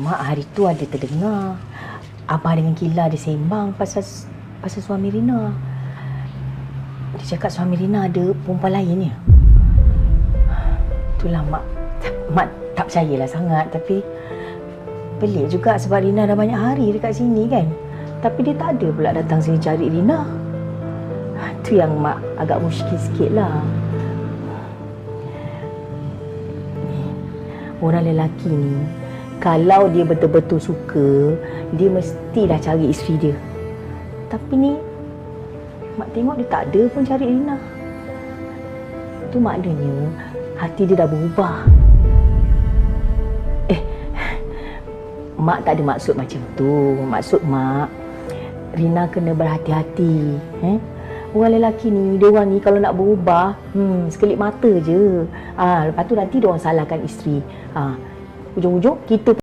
Mak hari tu ada terdengar Abah dengan Kila ada sembang pasal pasal suami Rina. Dia cakap suami Rina ada perempuan lain ya. Itulah mak mak tak percayalah sangat tapi pelik juga sebab Rina dah banyak hari dekat sini kan. Tapi dia tak ada pula datang sini cari Rina. Itu yang mak agak muskil sikit lah. Orang lelaki ni kalau dia betul-betul suka, dia mesti dah cari isteri dia. Tapi ni, mak tengok dia tak ada pun cari Rina. Itu maknanya hati dia dah berubah. Eh, mak tak ada maksud macam tu. Maksud mak, Rina kena berhati-hati. Eh? Orang lelaki ni, dia orang ni kalau nak berubah, hmm, sekelip mata je. Ah, lepas tu nanti dia orang salahkan isteri. Ah, ujung-ujung kita